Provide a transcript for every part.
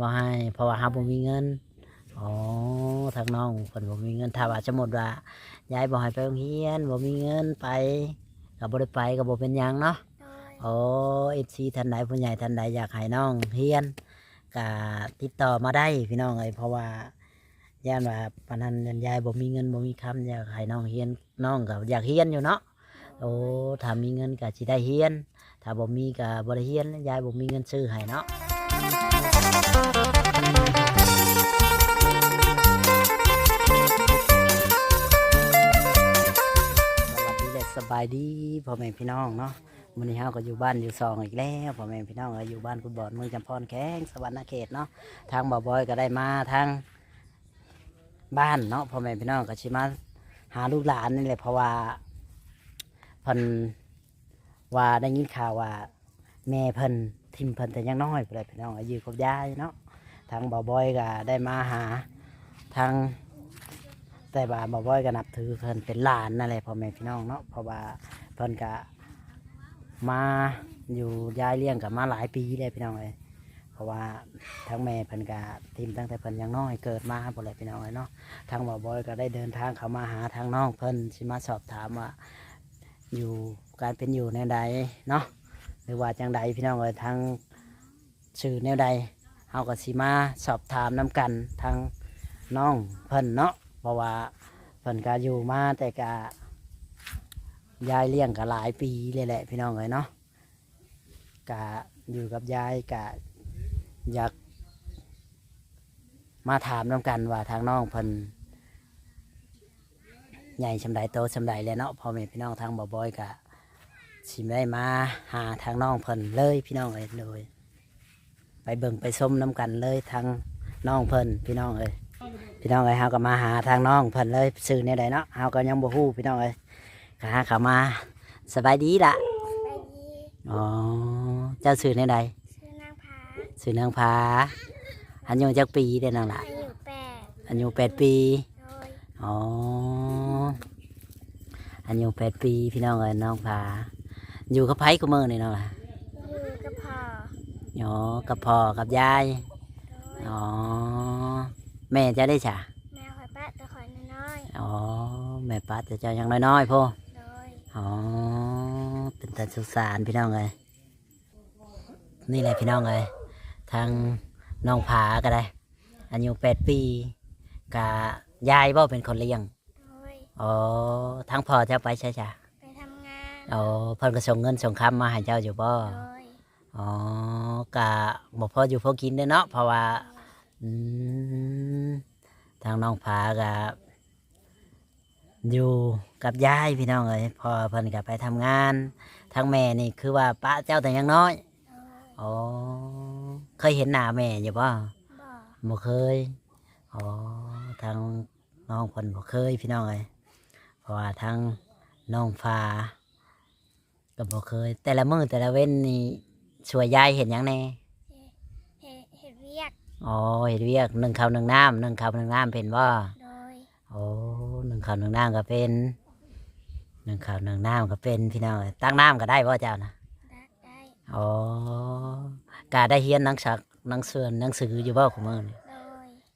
บ่ให้เพราะว่าเฮาบ่มีเงินอ๋อทางน้องเพิ่นบ่มีเงินถ้าว่าสมมุติว่ายายบ่ให้ไปโรงเรียนบ่มีเงินไปก็บ่ได้ไปก็บ่เป็นหยังเนาะโดยโอ้เอฟซีท่านใดผู้ใหญ่ท่านใดอยากให้น้องเฮียนก็ติดต่อมาได้พี่น้องเอ้ยเพราะว่าย่านว่าปานนั้นยายบ่มีเงินบ่มีคำอยากให้น้องเฮียนน้องก็อยากเฮียนอยู่เนาะ โอ้ถ้ามีเงินก็สิได้เฮียน ถ้าบ่มีก็บ่ได้เฮียน ยายบ่มีเงินซื้อให้เนาะ สวัสดีและสบายดีพ่อแม่พี่น้องเนาะวันนี้เฮาก็อยู่บ้านอยู่ซองอีกแล้วพ่อแม่พี่น้องก็อยู่บ้านคุณบอดเมืองจำพรแข้งสวรรณเขตเนาะทางบ่าวบอยก็ได้มาทางบ้านเนาะพ่อแม่พี่น้องก็ชิมาหาลูกหลานนี่แหละเพราะว่าเพิ่นว่าได้ยินข่าวว่าแม่เพิ่น ทิมเพิ่นแต่ยังน้อยไปเลยพี่น้องอายุกับยายเนาะทางบ่าวบอยก็ได้มาหาทางแต่ว่าบ่าวบอยก็นับถือเพิ่นเป็นหลานนั่นแหละพ่อแม่พี่น้องเนาะเพราะว่าเพิ่นก็มาอยู่ยายเลี้ยงกับมาหลายปีเลยพี่น้องเลยเพราะว่าทั้งแม่เพิ่นกะทีมตั้งแต่เพิ่นยังน้อยเกิดมาบ่เลยพี่น้องเลยเนาะทางบ่าวบอยก็ได้เดินทางเข้ามาหาทางน้องเพิ่นสิมาสอบถามว่าอยู่การเป็นอยู่แนใดเนาะ หรือว่าจังใดพี่น้องเลยทางสื่อแนวใดเฮาก็สิมาสอบถามนํกันทางน้องเพิ่นเนาะเพราะว่าเพิ่นก็อยู่มาแต่กะยายเลี้ยงก็หลายปีเลยแหละ พี่น้องเลยเนาะกะอยู่กับยายกะอยาก มาถามน้ำกันว่าทางน้องเพิ่นใหญ่ชำไดโตชำไดเลยเนาะพ่อแม่พี่น้องทางบ่อบอยกะ สิได้มาหาทางน้องเพิ่นเลยพี่น้องเอ้ยเลย ไปเบิ่งไปส้มน้ำกันเลยทางน้องเพิ่นพี่น้องเอ้ยพี่น้องเอ้ยเฮาก็มาหาทางน้องเพิ่นเลยซื้อในใดเนาะเฮาก็ยังบ่ฮู้พี่น้องเอ้ยก็หาเขามาสบายดีละไปดีอ๋อเจ้าสื่อในใดชื่อนางผาสื่อนางพาอายุจักปีเด้นางละอายุแปดอายุแปดปีโดยอ๋ออายุแปดปีพี่น้องเอ้ยน้องพา อยู่กับไผกับมือนี่น้องล่ะอยู่กับพ่ออ๋อกับพ่อกับยาย โดยอ๋อ แม่จะได้ฉะแมวคอยปะตัวคอยน้อยอ๋อ แม่ป้าจะเจ้ายังน้อยๆพ่อๆโดยอ๋อ เป็นตาสุสารพี่น้องเลยนี่แหละพี่น้องเลยทางน้องผาก็ได้อายุแปดปีกะยายบ่เป็นคนเลี้ยง โดยอ๋อทั้งพ่อเจ้าไปใช่จ้ะ ไปทำงานอ๋อเพิ่นก็ส่งเงินส่งคำมาให้เจ้าอยู่บ่โดยอ๋อกะบ่พออยู่พอกินเด้อเนาะเพราะว่าอืมทางน้องผากะอยู่กับยายพี่น้องเอ้ยพอเพิ่นก็ไปทำงานทางแม่นี่คือว่าป้าเจ้าแต่ยังน้อยโดยอ๋อเคยเห็นหน้าแม่อยู่บ่บ่บ่เคยอ๋อทางน้องเพิ่นบ่เคยพี่น้องเอ้ยเพราะว่าทางน้องฟ้า ก็บ่เคย แต่ละมื้อแต่ละเว้นนี่ช่วยยายเห็นหยังแน่เฮ็ดเฮ็ดเวียกอ๋อเห็ดเวียกหนึ่งข้าวหนึ่งน้ำหนึ่งข้าวหนึ่งน้ำเป็นบ่โดยโอ้หนึ่งข้าวหนึ่งน้ำก็เป็นหนึ่งข้าวหนึ่งน้ำก็เป็นพี่น้องเอ้ยตั้งน้ำก็ได้บ่เจ้านะได้ได้อ๋อกาได้เฮียนหนังสักหนังสือหนังสืออยู่บ่ของมือนี่โ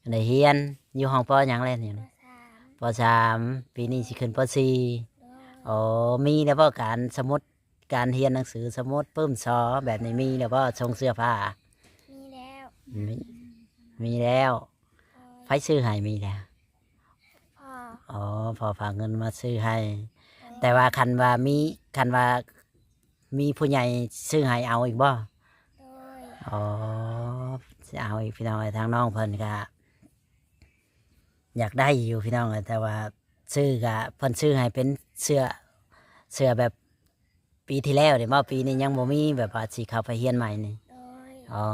ดยได้เฮียนอยู่ห้องปอหยังเลยนี่ภานะษามปอสามปีนี้สิขึ้นปอสี่ โดย อ๋อมีแล้วบ่การสมุด การเฮียนหนังสือสมุดปื้มซอแบบนี้มีแล้วบ่ทรงเสื้อผ้ามีแล้วมีมีแล้วโดยไฟซื้อให้มีแล้วพ่ออ๋อพอฝากเงินมาซื้อให้โดยแต่ว่าคันว่ามีคันว่ามีผู้ใหญ่ซื้อให้เอาอีกบ่โดยอ๋อจะเอาอีกพี่น้องไอ้ทางน้องเพิ่นก็อยากได้อยู่พี่น้องเอ้ยแต่ว่าซื้อก็เพิ่นซื้อให้เป็นเสื้อเสื้อแบบ ปีที่แล้วเนี่ยว่าปีนี้ยังบ่มีแบบว่าสิเข้าไปเฮียนใหม่นี่โดยอ๋อ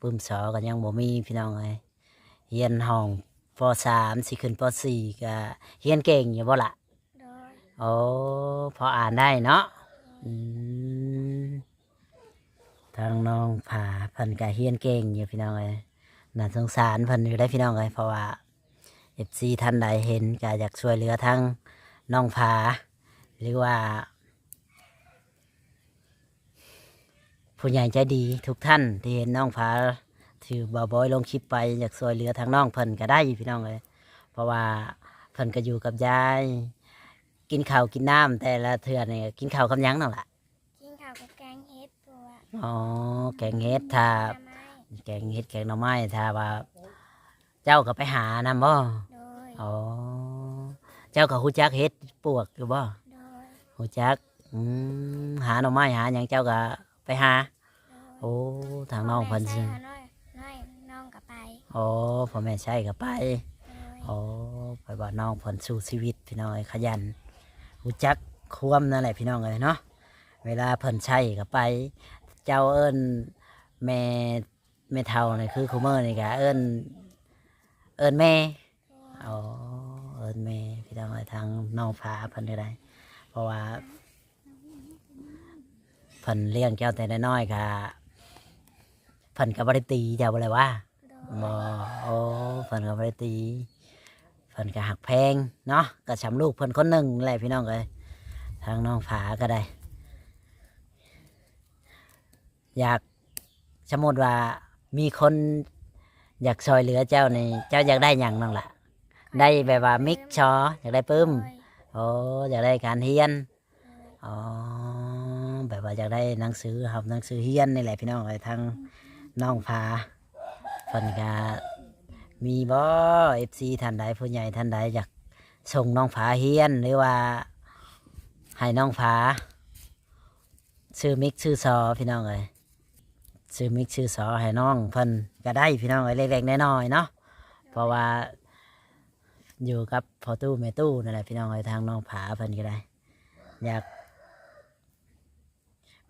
ปื้มสอก็ยังบ่มีพี่น้องเอ้ยเฮียนห้องปสามสิขึ้นปสี่ก็เฮียนเก่งอยู่บ่ล่ะโดยโอ้พออ่านได้เนาะอืมทางน้องผาเพิ่นก็เฮียนเก่งอยู่พี่น้องเอ้ยน่าสงสารเพิ่นอยู่ได้พี่น้องเอ้ยเพราะว่าเอฟซีท่านใดเห็นก็อยากช่วยเหลือทั้งน้องผาหรือว่า ผู้ใหญ่ใจดีทุกท่านที่เห็นน้องผาถือบ่าวบอยลงคลิปไปอยากช่วยเหลือทางน้องเพิ่นก็ได้พี่น้องเลยเพราะว่าเพิ่นก็อยู่กับยาย กินข้าวกินน้ำแต่ละเทื่อนี่ก็กินข้าวกับหยังนั่นล่ะกินข้าวกับแกงเฮ็ดตัวอ๋อแกงเฮ็ดถ้าทำไมแกงเฮ็ดแกงหน่อไม้ถ้าว่า เจ้าก็ไปหานำบ่โดย อ๋อเจ้าก็ฮู้จักเฮ็ดปวกอยู่บ่ โดยฮู้จักอืมหาหน่อไม้หาหยังเจ้าก็ ไปหาโดยโอ้ทางน้องเพิ่นพ่สิแม่ใส่น้อยน้อยน้องกับไปอ๋อพ่อแม่ใช่ก็ไปโดยอ๋อไปบอกน้องเพิ่นสู้ชีวิตพี่น้องเอ้ยขยันรู้จักควมนั่นแหละพี่น้องเอ้ยเนาะเวลาเพิ่นใช่ก็ไป เจ้าเอิ้นแม่แม่เฒ่านี่คือคุเมอร์นี่ก็เอิ้นเอิ้นแม่อ๋อเอิ้นแม่พี่น้องเอ้ยทางน้องฟ้าเพิ่นก็ได้เพราะว่า เพิ่นเลี้ยงเจ้าแต่น้อยๆก็เพิ่นก็บ่ได้ตีเจ้าบ่เลยว่าโดยบ่โอ้เพิ่นก็บ่ได้ตีเพิ่นก็หักแพงเนาะก็ชำลูกเพิ่นคนหนึ่งแหละพี่น้องเอ้ยทางน้องผาก็ได้ อยากสมมติว่ามีคนอยากซอยเหลือเจ้านี่เจ้าอยากได้หยังนั่งล่ะ ได้แบบว่ามิกชออยากได้ปึ้มโดยโอ้อยากได้การเฮียนโดยอ๋อ แบบว่าอยากได้หนังสือครับหนังสือเฮียนนี่แหละพี่น้องเอ้ทางน้องผาเพิ่นก็มีบ่เอฟซีท่านใดผู้ใหญ่ท่านใดอยากส่งน้องผาเฮียนหรือว่าให้น้องผาซื้อมิกซื้อซอพี่น้องเอ้ยซื้อมิกซื้อซอให้น้องเพิ่นก็ได้พี่น้องเอ้ยเล็กๆน้อยๆเนาะเพราะว่าอยู่กับพอตู้แม่ตู้นั่นแหละพี่น้องเอ้ยทางน้องผาเพิ่นก็ได้ อยาก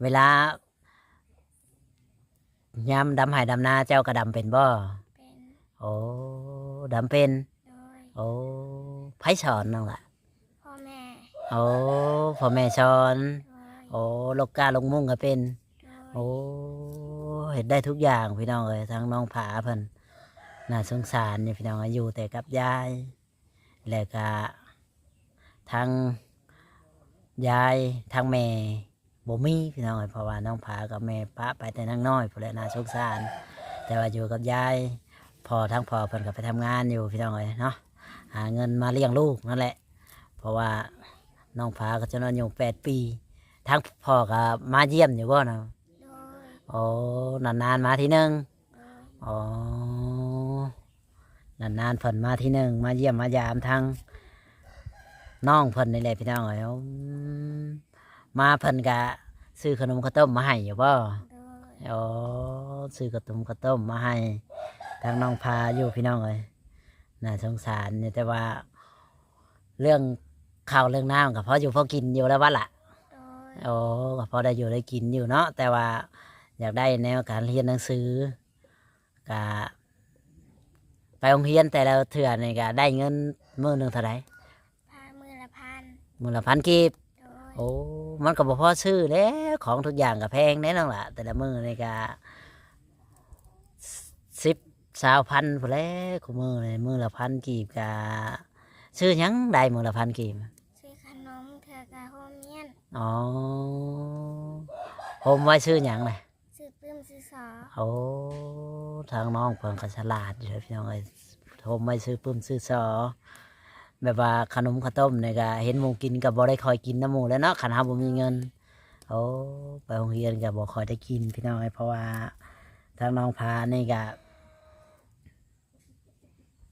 เวลายามดำไหายดำนาเจ้าก็ดำเป็นบ่เป็นโอ้ดำเป็น โดยโอ้ไผสอนนั่งล่ะ พ่อแม่โอ้พ่อแม่สอน โดยโอ้ลกกาลงมุ่งก็เป็น โดยโอ้เห็นได้ทุกอย่างพี่น้องเอ้ยทั้งน้องผาเพิ่นน่าสงสารนี่พี่น้องเอ้ยอยู่แต่กับยาย แล้วก็ทั้งยายทั้งแม่ บ่มีพี่น้องเอ้ยเพราะว่าน้องผากับแม่ปะไปแต่นั่งน้อยพุ่นแหละน่าสงสาร แต่ว่าอยู่กับยายพอทั้งพอเพิ่นก็ไปทำงานอยู่พี่น้องเอ้ยเนาะหาเงินมาเลี้ยงลูกนั่นแหละ เพราะว่าน้องผาก็จะนอนอยู่แปดปีทั้งพ่อก็มาเยี่ยมอยู่บ่เนาะโดยโอ้นานๆมาทีหนึ่งโดยอ๋อนานๆเพิ่นมาทีหนึ่งมาเยี่ยมมายามทางน้องเพิ่นนี่แหละพี่น้องเอ้ยอื มมาเพิ่นกะซื้อขนมข้าวต้มมาให้อยู่บ่โดยโอ้ซื้อขนมข้าวต้มมาให้ทางน้องพาอยู่พี่น้องเอ้ยน่าสงสารเนี่ยแต่ว่า เรื่องข้าวเรื่องน้ำกับพออยู่พอกินอยู่แล้ววะล่ะโดยโอ้ก็พอได้อยู่ได้กินอยู่เนาะแต่ว่าอยากได้แนวการเรียนหนังสือกะไปโรงเรียนแต่ละเถื่อนี่ก็ได้เงินมื้อหนึ่งเท่าไหร่พามือละพันมื้อละพันกีบ โดยโอ้มันก็บ่พอซื้อแล้วของทุกอย่างก็แพงแน่นอนล่ะแต่ละมื้อนี่ก็สิบสาวพันพอแหล้วคุมื้อนี่มื้อละพันกีบก็ซื้อหยังได้มื้อละพันกีบซื้อขนมเถื่อกะโฮมเมียนอ๋อผมไว้ซื้อหยังเลยซื้อปื้มซื้อสอโอ้ทางน้องเพิ่นก็ฉลาดอยู่เลยพี่น้องเอ้ยโทรไม่ซื้อปื้มซื้อซอ แบบว่าขนมข้าวต้มเนี่ยก็เห็นหมูกินกับบ่ได้คอยกินน้ำหมูแล้วเนาะขันหาบ่มีเงินโอ้ไปโรงเรียนกับบ่คอยได้กินพี่น้องเอ้ยเพราะว่าทางน้องพานี่ก็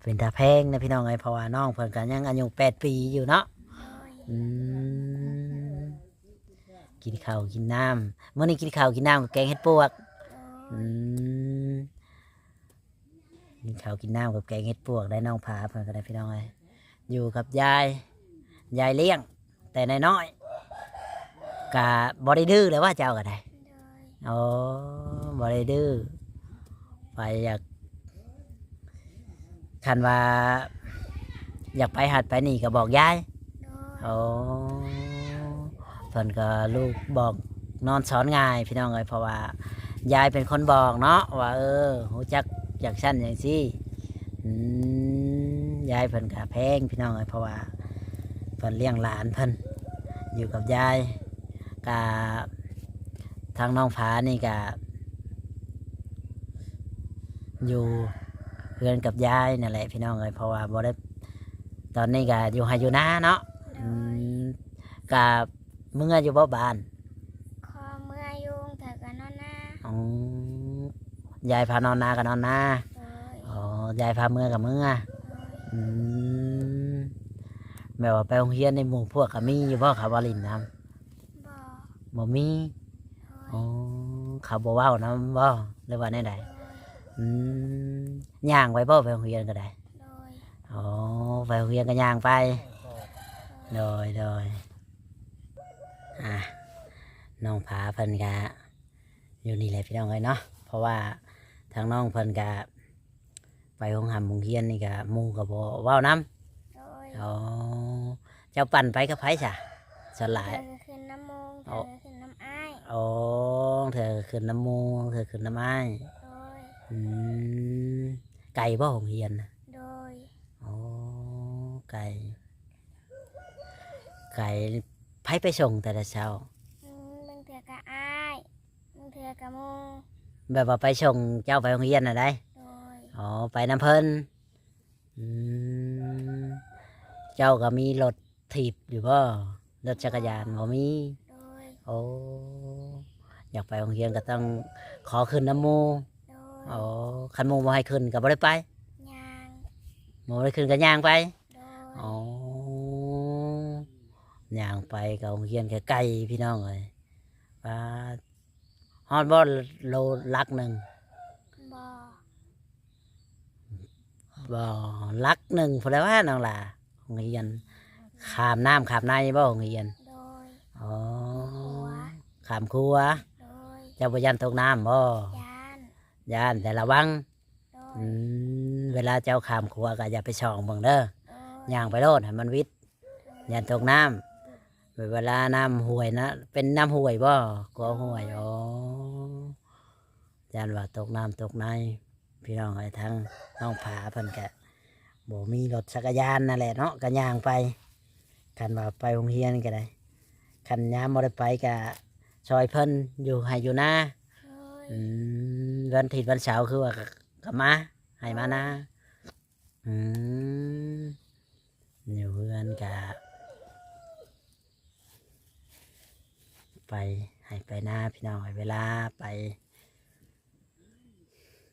เป็นตาแพงนะพี่น้องเอ้ยเพราะว่าน้องเพิ่นก็ยังอายุแปดปีอยู่เนาะอืมกินข้าวกินน้ำเมื่อนี้กินข้าวกินน้ำกับแกงเห็ดปวกอืมกินข้าวกินน้ำกับแกงเห็ดปวกได้น้องผาเพื่นก็ได้พี่น้องเลย อยู่กับยาย ยายเลี้ยง แต่นน้อยๆกะบอได้ดื้อเลยว่าเจ้าก็ได้โดยโอ้บอได้ดื้อไปอยากคันว่า อยากไปหัดไปนี่ก็บอกยายโดยโอ้เพิ่นก็ลูกบอกนอนสอนง่ายพี่น้องเลยเพราะว่า ยายเป็นคนบอกเนาะว่าเออหูจักอยากชั้นอย่างซี่อืม ยายเพิ่นก็แพงพี่น้องเลยเพราะว่าเพิ่นเลี้ยงหลานเพิ่นอยู่กับยายกะทางน้องผานี่กะอยู่เพื่อนกับยายนั่นแหละพี่น้องเลยเพราะว่าบ่ได้ตอนนี้ก็อยู่ให้อยู่นาเนาะโดอืยมกับเมื่ออยู่บ่บ้านคอเมื่อยุงเธอกันนอนหน้าอ๋อยายพานอนนาก็นอนนาโดย อ๋อยายพาเมื่อกับเมื่อโดย อืมแม่ว่าไปโรงเรียนในหมู่พวกก็มีอยู่บ่เขาบ่ลินน้ำบ่บ่มีโดอ๋อยเขาบ่เว้านํบ่หรือว่าแนวใดโดยอืมย่างไปบ่ไปโรงเรียนก็ได้โดยอ๋อไปโรงเรียนก็ย่างไปโดยโดยอะน้องผาเพิ่นกะอยู่นี่แหละพี่น้องเอ้ยเนาะเพราะว่าทางน้องเพิ่นกะ ไปโรงหำโรงเรียนนี่กะหมู่ก็บ่เว้านํโดยอ๋อเจ้าปั่นไปกับไผจ้ะสวนหลาย เธอก็ขึ้นน้ำมงเธอก็ขึ้นน้ำอ้ายโอ้เธอขึ้นน้ำหมูเธอขึ้นน้ำไม้โดยอืมไก่บ่โรงเรียนน่ะ โดยโอ้ไก่ ไก่ไผไปส่งแต่ละเช้า อืมบางเถื่อก็อ้ายบางเถื่อก็มงแบบว่าไปส่งเจ้าไปโรงเรียนน่ะได้โดย อ๋อไปน้ำเพิ่นอืมเจ้าก็มีรถถีบอยู่บ่รถจักรยานบ่มี โดย โอ้อยากไปโรงเรียนก็ต้องขอขึ้นน้ำหมูโดยโอ้คันหมูบ่ให้ขึ้นก็บ่ได้ไปยางหมูบ่ได้ขึ้นก็ย่างไปโดยอ๋อย่างไปกับโรงเรียนไกลๆพี่น้องเลยว่าฮอดบ่โลลักหนึ่ง บ่ บ่ลักหนึ่งพอแล้วว่าน้องล่ะโรงเรียนขามน้ำขามในบ่โรงเรียนโดยอ๋อหัวขามครัวโดยเจ้าบ่ยันตกน้ำบ่ยานย่านแต่ระวังโดยอืมเวลาเจ้าขามครัวก็อย่าไปช่องเบิ่งเด้อโดยย่างไปโลดให้มันวิทย์อย่าตกน้ำเวลาน้ำห่วยนะเป็นน้ำห่วยบ่กลัวห่วยอ๋อย่านว่าตกน้ำตกใน พี่น้องไอ้ทั้งน้องผาเพิ่นกะบ่มีรถจักรยานนั่นแหละเนาะก็ย่างไปกันว่าไปโรงเรียนก็ได้คันยามบ่ได้ไปก็ซอยเพิ่นอยู่ให้อยู่นาโดยอืมวันอาทิตย์วันเสาร์คือว่าก็มาให้มานะอืมอยู่เพื่อนกะไปให้ไปหน้าพี่น้องให้เวลาไป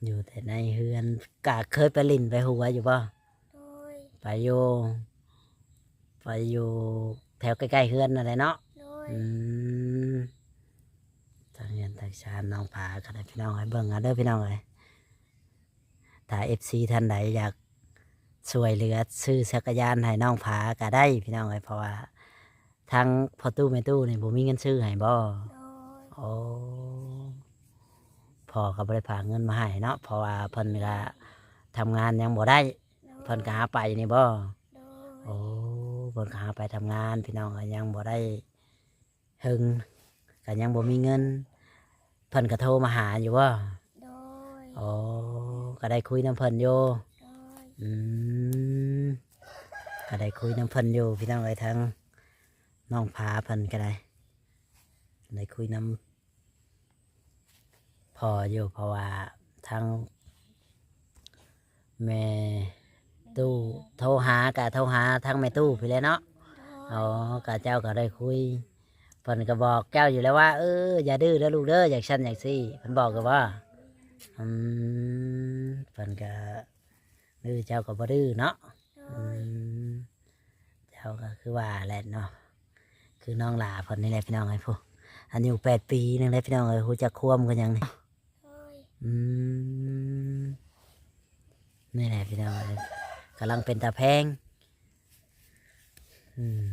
อยู่แต่ในเฮือนกะเคยไปลินไปหัวอยู่ป่ะโดยไปอยู่ไปอยู่แถวใกล้ๆเฮือนอะไรเนาะโดยอืมทางเรียนทางชาญน้องผาก็ได้พี่น้องให้เบิ่งเอาเด้อพี่น้องเลยถ้าเอฟซีท่านใดอยากช่วยเหลือซื้อจักรยานให้น้องผาก็ได้พี่น้องเลยเพราะว่าทางพอตู้แม่ตู้นี่ผมมีเงินซื้อให้บ่โดย โอ้ พอก็บ่ได้ฝากเงินมาให้เนาะเพราะว่าเพิ่นก็ทำงานยังบ่ได้เพิ่นก็หาไปนี่บ่โดยโอ้เพิ่นก็หาไปทำงาน พี่น้องก็ยังบ่ได้หึงก็ยังบ่มีเงินเพิ่นก็โทรมาหาอยู่ว่าโดยโอ้ก็ได้คุยน้ำเพิ่นอยู่โดยอืมก็ได้คุยน้ำเพิ่นอยู่พี่น้องเอ้ยทั้งน้องผาเพิ่นก็ได้ได้คุยน้ำ พออยู่เพราะว่าทั้งแม่ตู้โทรหากะโทรหาทั้งแม่ตู้พี่เลยเนาะโดอ๋อยกะเจ้าก็ได้คุยเพิ่นก็บอกเจ้าอยู่แล้วว่า เอออย่าดื้อเด้อลูกเด้ออยากฉันอยากซี่เพิ่นบอกก็ว่าอืมเพิ่นก็ดื้อเจ้าก็บ่ดื้อเนาะโดอืยมเจ้าก็คือว่าแหละเนาะคือน้องหลาเพิ่นนี่แหละพี่น้องไอ้พวกอันนี้แปดปีนึงเลยพี่น้องเอ้ยฮู้จักควมกันยังนี่โดย อืมนี่แหละพี่น้องเอ้ยกำลังเป็นตาแพง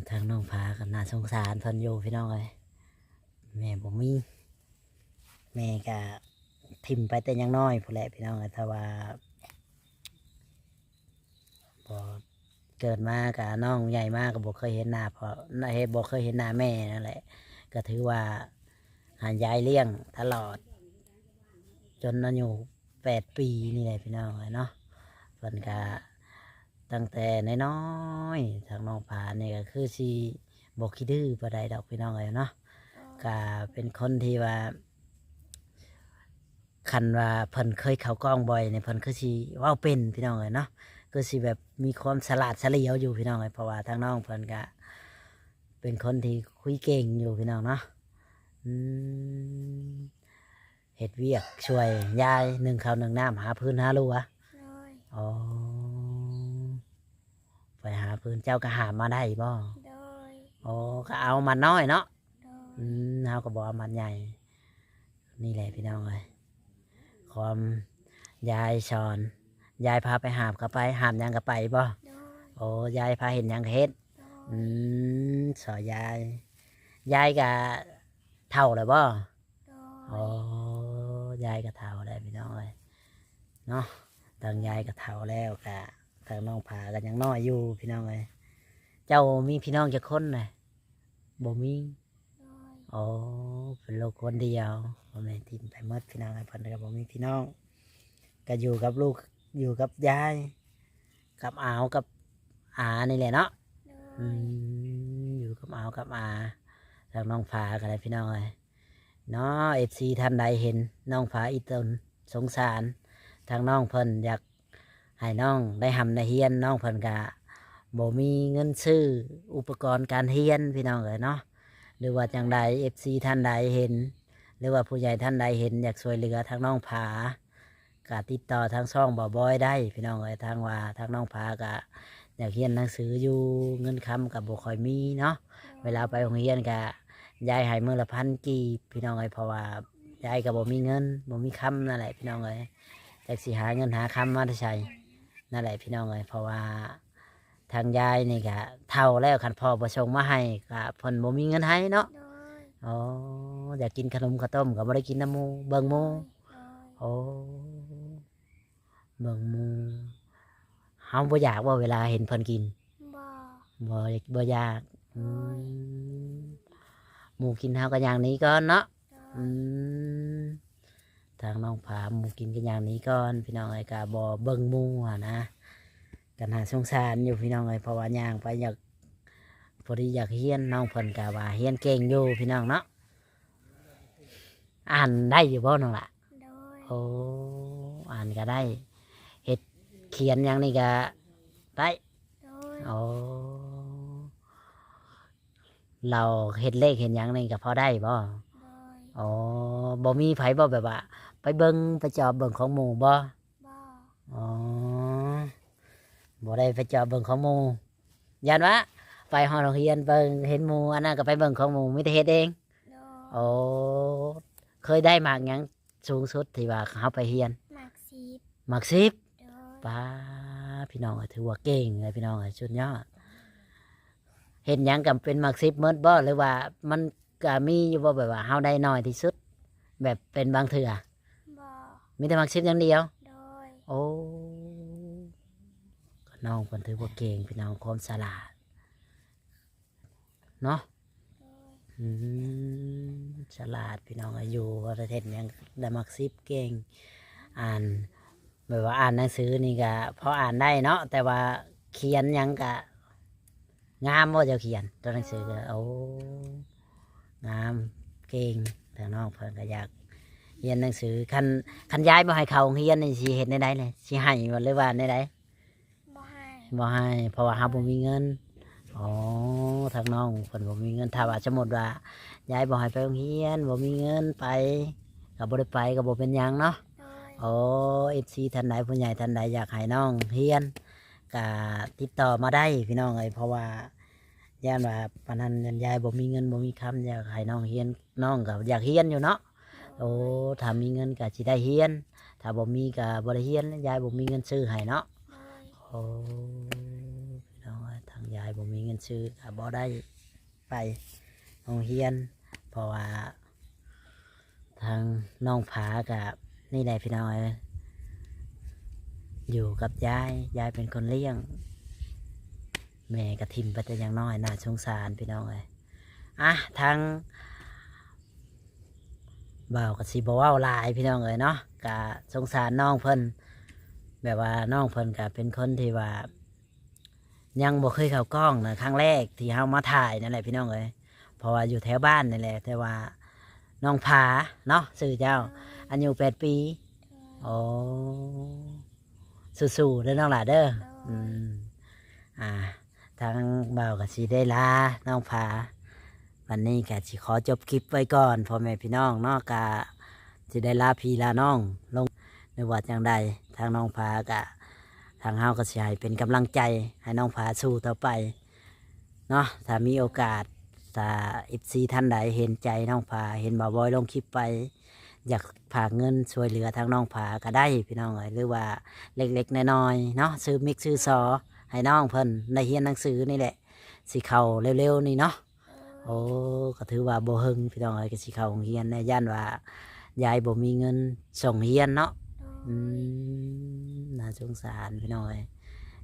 ทางน้องพากันน่าสงสารเพิ่นอยู่พี่น้องเอ้ยแม่บ่มีแม่ก็ทิมไปแต่ยังน้อยผู้แหละพี่น้องเอ้ยถ้าว่าพอเกิดมากับน้องใหญ่มากก็บ่เคยเห็นหน้าพอเฮ็ดบ่เคยเห็นหน้าแม่นั่นแหละ ก็ถือว่าหายายเลี้ยงตลอด จนอายุแปดปีนี่แหละพี่น้องเอ้ยเนาะเพิ่นก็ตั้งแต่น้อยๆทางน้องผาเนี่ยก็คือสีบอกขี้ดื้อประไดดอกพี่น้องเลยเนาะก็เป็นคนที่ว่าคันว่าเพิ่นเคยเข้ากล้องบ่อยเนี่ยเพิ่นคือสิเว้าเป็นพี่น้องเอ้ยเนาะคือสิแบบมีความฉลาดเฉลียวอยู่พี่น้องเอ้ยเพราะว่าทางน้องเพิ่นก็เป็นคนที่คุยเก่งอยู่พี่น้องเนาะอืม เฮ็ดเวียกช่วยยายหนึ่งข้าวหนึ่งน้ำหาพื้นหารั้วโดยอ๋อไปหาพื้นเจ้าก็หามาได้บ่โดยอ๋อก็เอามันน้อยเนาะโดยอืมเฮาก็บอกว่ามันใหญ่ นี่แหละพี่น้องเลยความยายสอน ยายพาไปหามก็ไปหามหยังก็ไปบ่โดยโอ้ยายพาเห็นหยังก็เฮ็ด โดอืยมสอยาย ยายก็เท่าเลยบ่โดโอ้ย ยายก็เท่าแล้วพี่น้องเลยเนาะทางยายก็เท่าแล้วกะทางน้องผาก็ยังน้อยอยู่พี่น้องเลยเจ้ามีพี่น้องจะคนเลยบ่มีโดยโอ้เป็นลูกคนเดียวพ่อแม่ทิมไปหมดพี่น้องไอ้พันกับผมมีพี่น้องก็อยู่กับลูกอยู่กับยาย กับอาวกับอานี่แหละเนาะโดอืยมอยู่กับอาวกับอาทางน้องฟ้ากันเลยพี่น้องเลย เนาะเอฟซีท่านใดเห็นน้องฟ้าอีตนสงสาร ทางน้องเพิ่นอยากให้น้องได้ทำในเฮียนน้องเพิ่นกะบ่มีเงินซื้ออุปกรณ์การเฮียนพี่น้องเลยเนาะหรือว่าจังใดเอฟซีท่านใดเห็น หรือว่าผู้ใหญ่ท่านใดเห็น อยากช่วยเหลือทางน้องผากะติดต่อทางช่องบ่บอยได้ พี่น้องเอ้ยทางว่าทางน้องผากะอยากเรียนหนังสืออยู่เงินคำกับบ่คอยมีเนาะเวลาไปโรงเรียนกะ ยายให้มือละพันกีบพี่น้องเอ้ยเพราะว่ายายก็บ่มีเงินบ่มีคำนั่นแหละพี่น้องเอ้ยแต่สิหาเงินหาคำมาได้ใช้นั่นแหละพี่น้องเอ้ยเพราะว่าทางยายนี่กะเท่าแล้วคันพ่อประชงมาให้กะเพิ่นบ่มีเงินให้เนาะโดยอ๋ออยากกินขนมข้าวต้มก็บ่ได้กินน้ำหมูเบิ่งหมูโดยโอ้เบิ่งหมูเฮาบ่อยากว่าเวลาเห็นเพิ่นกินบ่บ่อยากบ่อยากอืม หมูกินเฮาก็อย่างนี้ก่อนเนาะโดอืยมทางน้องผาหมูกินกันอย่างนี้ก่อน พี่น้องเอ้ยก็บ่เบิ่งหมูอะนะกันหาสงสารอยู่พี่น้องเอ้ยเพราะว่าย่างไปอยากพอดีอยากเฮียนน้องเพิ่นก็ว่าเฮียนเก่งอยู่พี่น้องเนาะอ่านได้อยู่บ่น้องล่ะโดยโอ้อ่านก็ได้เฮ็ดเขียนอย่างนี้ก็ได้โดยโอ้ เราเฮ็ดเลขเห็นอย่างนี้ก็พอได้บ่โดยอ๋อบ่มีไผบ่แบบว่า ไปเบิ่งไปจอบเบิ่งของหมู่บ่บ่อ๋อบ่ได้ไปจอบเบิ่งของหมู่ยันวะไปหอโรงเรียนเบิ่งเห็นหมู่อันนั้นก็ไปเบิ่งของหมู่มีแต่เฮ็ดเองโดยโอ้เคยได้มากหยังสูงสุดที่ว่าเขาไปเรียนหมักซีบมากสิบ โดย ป้าพี่น้องอะถือว่าเก่งเลยพี่น้องอะชุดยอด เห็นหยังกับเป็นมากสิบเมิดบ่หรือว่ามันก็มีอยู่บ่แบบว่าเฮาได้น้อยที่สุด แบบเป็นบางเถื่อบ่มีแต่มักซิบอย่างเดียว โดย โอ้ก็น้องคนถือว่าเก่งพี่น้องความฉลาดเนาะโดย อืมฉลาดพี่น้องอายุประเทศยังได้มักซิบเก่ง อ่านแบบว่าอ่านหนังสือนี่ก็พออ่านได้เนาะแต่ว่าเขียนหยังก็ งามว่าจะเขียนตัวหนังสือก็โอ้งามเก่งแต่น้องเพิ่นก็อยากเรียนหนังสือคันคันย้ายมาให้เขาโรงเรียนนี่สิเห็นได้ไดเลยสิให้บ่หรือว่าได้ไดบ่ให้บ่ให้เพราะว่าเฮาบ่มีเงินอ๋อทางน้องเพิ่นบ่มีเงินถ้าว่าสมมุติว่าย้ายบ่ให้ไปโรงเรียนบ่มีเงินไปก็บ่ได้ไปก็บ่เป็นหยังเนาะโดยโอ้เอฟซีท่านใดผู้ใหญ่ท่านใดอยากให้น้องเฮียน ก็ติดต่อมาได้พี่น้องเอ้ยเพราะว่าย่านว่าปานนั้นยายบ่มีเงินบ่มีคำอยากให้น้องเฮียนน้องก็อยากเฮียนอยู่เนาะโอ้ถ้ามีเงินก็สิได้เฮียน ถ้าบ่มีก็บ่ได้เฮียนยายบ่มีเงินซื้อให้เนาะโอ้พี่น้องเอ้ยทางยายบ่มีเงินซื้อก็บ่ได้ไปโรงเรียน เพราะว่า ทางน้องผากับนี่แหละพี่น้องเอ้ย อยู่กับยาย ยายเป็นคนเลี้ยง แม่กระทิมไปแต่ยังน้อยน่าสงสารพี่น้องเอ้ยอะทางบ่าวกับสีบเว้าลายพี่น้องเอ้ยเนาะกะสงสารน้องเพิ่นแบบว่าน้องเพิ่นกะเป็นคนที่ว่า ยังบ่เคยเข้ากล้องนะครั้งแรกที่เฮามาถ่ายนั่นแหละพี่น้องเอ้ยเพราะว่าอยู่แถวบ้านนี่แหละ แต่ว่าน้องผาเนาะสื่อเจ้าอายุแปดปีโอ้ สู้ๆเด้อน้องหล่ะเด้ออืมอ่าทางเบากับสีได้ลาน้องผาวันนี้กะสิขอจบคลิปไว้ก่อนพ่อแม่พี่น้องเนาะกะสิได้ลาพี่ลาน้อง ลงในวัดอย่างใดทางน้องผากะ ทางเฮาก็สิให้เป็นกำลังใจให้น้องผาสู้ต่อไปเนาะถ้ามีโอกาสถ้าอิซีท่านใดเห็นใจน้องผาเห็นบ่าวบอยลงคลิปไป อยากฝากเงินช่วยเหลือทางน้องผาก็ได้พี่น้องเอ้ยหรือว่าเล็กๆน้อยๆเนาะซื้อมิกซื้อซอให้น้องเพิ่นได้เรียนหนังสือนี่แหละสิเข้าเร็วๆนี่เนาะโอ้ก็ถือว่าบ่หึงพี่น้องเอ้ยก็สิเข้าโรงเรียนแน่ย่านว่ายายบ่มีเงินส่งเรียนเนาะอืมน่าสงสารพี่น้องเอ้ย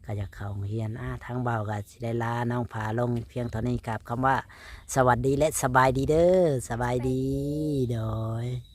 ก็อยากเข้าโรงเรียนอ่าทางเบาก็สิได้ลาน้องผาลงเพียงเท่านี้กับคำว่า สวัสดีและสบายดีเด้อสบายดีโดย